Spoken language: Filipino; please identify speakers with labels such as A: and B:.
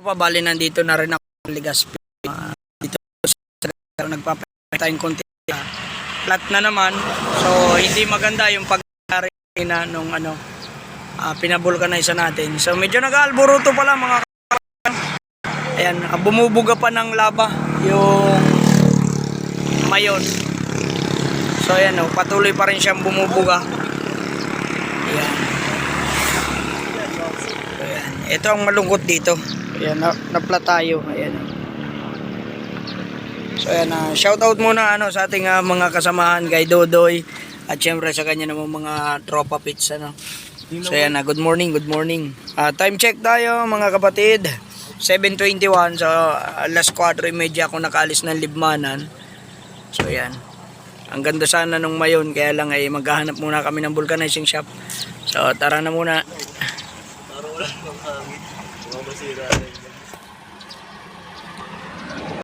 A: pa bali nandito na rin ako sa Legazpi. Ah, dito sa nagpapakita tayong konti. Ah, flat na naman. So hindi maganda yung pagkari na nung ano ah, pinabulkanize natin. So medyo nag-alboruto pala mga Ayan, ah, bumubuga pa ng lava yung mayon. So ayan oh, patuloy pa rin siyang bumubuga. Ayan. So, ayan. Ito ang malungkot dito. Ayan, na, napla tayo. Ayan. So ayan, uh, shout out muna ano, sa ating ah, mga kasamahan kay Dodoy at syempre sa kanya naman mga tropa pits ano. So ayan, ah, good morning, good morning. Ah, time check tayo mga kapatid. 7.21 so ah, alas 4.30 ako nakaalis ng Libmanan. So ayan. Ang ganda sana nung mayon kaya lang ay maghahanap muna kami ng vulcanizing shop. So tara na muna.
B: Parang wala namang hangin. Mga masira rin.